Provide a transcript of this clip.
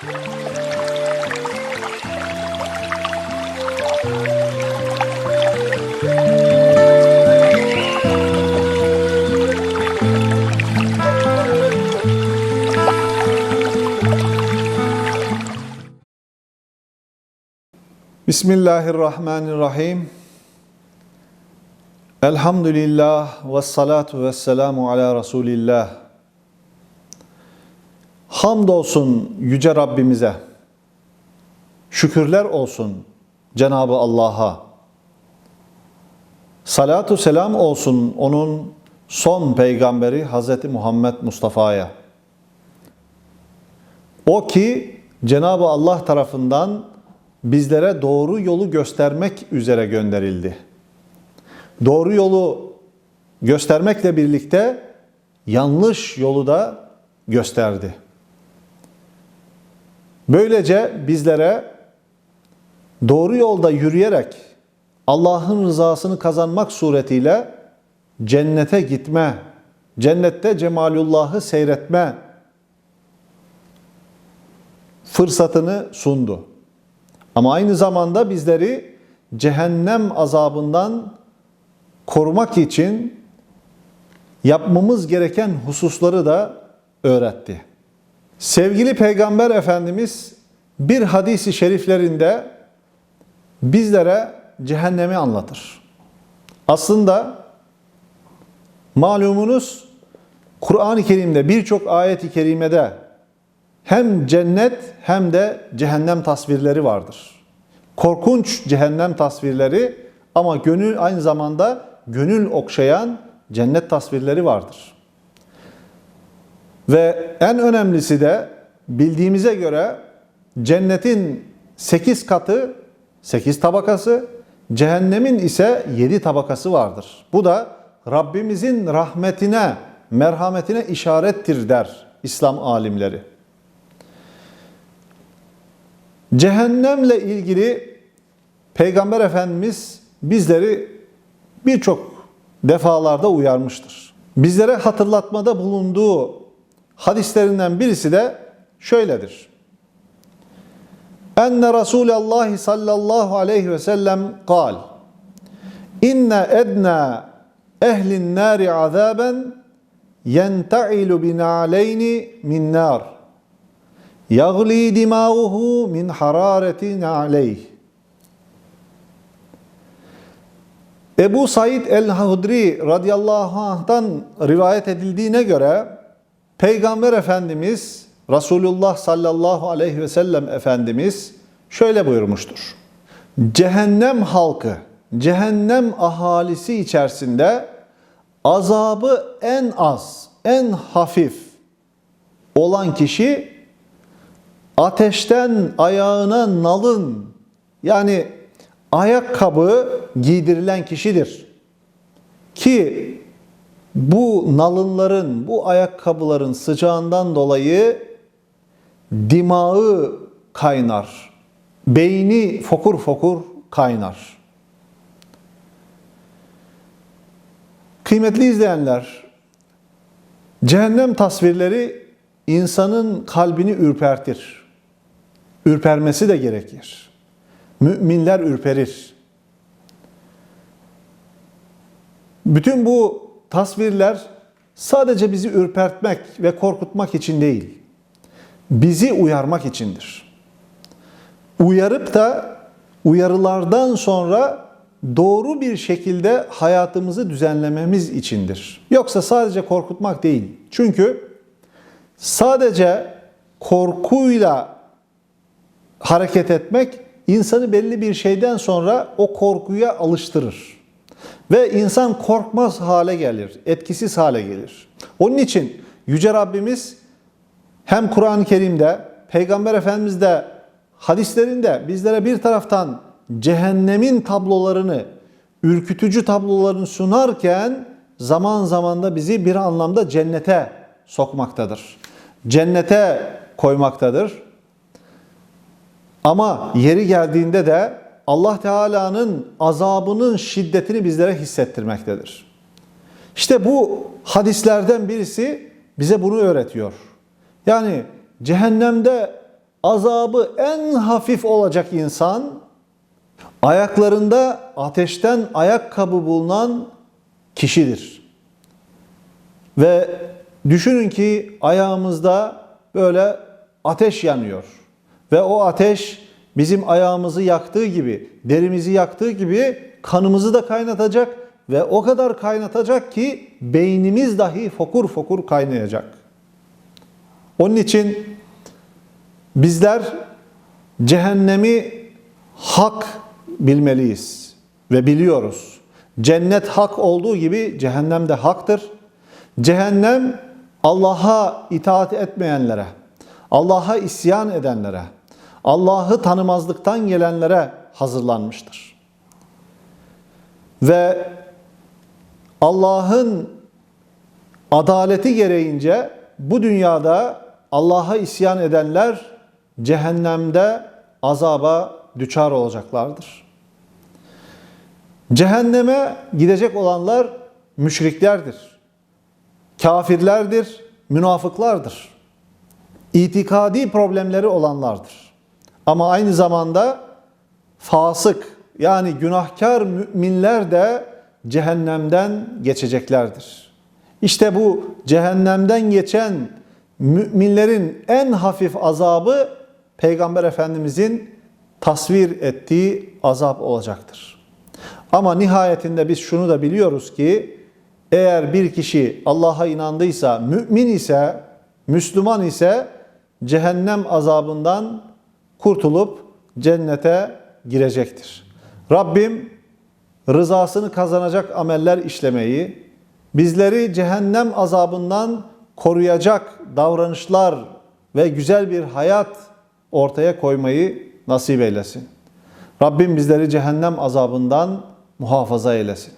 بسم الله الرحمن الرحيم الحمد لله والصلاة والسلام على رسول الله Hamdolsun Yüce Rabbimize. Şükürler olsun Cenabı Allah'a. Salatu selam olsun onun son peygamberi Hz. Muhammed Mustafa'ya. O ki Cenabı Allah tarafından bizlere doğru yolu göstermek üzere gönderildi. Doğru yolu göstermekle birlikte yanlış yolu da gösterdi. Böylece bizlere doğru yolda yürüyerek Allah'ın rızasını kazanmak suretiyle cennete gitme, cennette cemalullah'ı seyretme fırsatını sundu. Ama aynı zamanda bizleri cehennem azabından korumak için yapmamız gereken hususları da öğretti. Sevgili Peygamber Efendimiz bir hadisi şeriflerinde bizlere cehennemi anlatır. Aslında malumunuz Kur'an-ı Kerim'de birçok ayet-i kerimede hem cennet hem de cehennem tasvirleri vardır. Korkunç cehennem tasvirleri ama gönül aynı zamanda gönül okşayan cennet tasvirleri vardır. Ve en önemlisi de bildiğimize göre cennetin 8 katı, 8 tabakası, cehennemin ise 7 tabakası vardır. Bu da Rabbimizin rahmetine, merhametine işarettir der İslam alimleri. Cehennemle ilgili Peygamber Efendimiz bizleri birçok defalarda uyarmıştır. Bizlere hatırlatmada bulunduğu hadislerinden birisi de şöyledir. Enne Resulallah sallallahu aleyhi ve sellem kal. İnne edna ehlin nari azaben yentailu binaleyni min nar. Yagli dimağuhu min hararetin aleyh. Ebu Said el-Hudri radıyallahu anh'tan rivayet edildiğine göre Peygamber Efendimiz Resulullah sallallahu aleyhi ve sellem Efendimiz şöyle buyurmuştur. Cehennem halkı, cehennem ahalisi içerisinde azabı en az, en hafif olan kişi ateşten ayağına nalın yani ayakkabı giydirilen kişidir. Ki bu nalınların, bu ayakkabıların sıcağından dolayı dimağı kaynar. Beyni fokur fokur kaynar. Kıymetli izleyenler, cehennem tasvirleri insanın kalbini ürpertir. Ürpermesi de gerekir. Müminler ürperir. Bütün bu tasvirler sadece bizi ürpertmek ve korkutmak için değil, bizi uyarmak içindir. Uyarıp da uyarılardan sonra doğru bir şekilde hayatımızı düzenlememiz içindir. Yoksa sadece korkutmak değil. Çünkü sadece korkuyla hareket etmek insanı belli bir şeyden sonra o korkuya alıştırır. Ve insan korkmaz hale gelir, etkisiz hale gelir. Onun için Yüce Rabbimiz hem Kur'an-ı Kerim'de, Peygamber Efendimiz de hadislerinde bizlere bir taraftan cehennemin tablolarını, ürkütücü tablolarını sunarken zaman zaman da bizi bir anlamda cennete sokmaktadır. Cennete koymaktadır. Ama yeri geldiğinde de Allah Teala'nın azabının şiddetini bizlere hissettirmektedir. İşte bu hadislerden birisi bize bunu öğretiyor. Yani cehennemde azabı en hafif olacak insan ayaklarında ateşten ayakkabı bulunan kişidir. Ve düşünün ki ayağımızda böyle ateş yanıyor. Ve o ateş bizim ayağımızı yaktığı gibi, derimizi yaktığı gibi kanımızı da kaynatacak ve o kadar kaynatacak ki beynimiz dahi fokur fokur kaynayacak. Onun için bizler cehennemi hak bilmeliyiz ve biliyoruz. Cennet hak olduğu gibi cehennem de haktır. Cehennem Allah'a itaat etmeyenlere, Allah'a isyan edenlere, Allah'ı tanımazlıktan gelenlere hazırlanmıştır. Ve Allah'ın adaleti gereğince bu dünyada Allah'a isyan edenler cehennemde azaba düçar olacaklardır. Cehenneme gidecek olanlar müşriklerdir. Kafirlerdir, münafıklardır. İtikadi problemleri olanlardır. Ama aynı zamanda fasık yani günahkar müminler de cehennemden geçeceklerdir. İşte bu cehennemden geçen müminlerin en hafif azabı Peygamber Efendimizin tasvir ettiği azap olacaktır. Ama nihayetinde biz şunu da biliyoruz ki eğer bir kişi Allah'a inandıysa, mümin ise, Müslüman ise cehennem azabından kurtulup cennete girecektir. Rabbim rızasını kazanacak ameller işlemeyi, bizleri cehennem azabından koruyacak davranışlar ve güzel bir hayat ortaya koymayı nasip eylesin. Rabbim bizleri cehennem azabından muhafaza eylesin.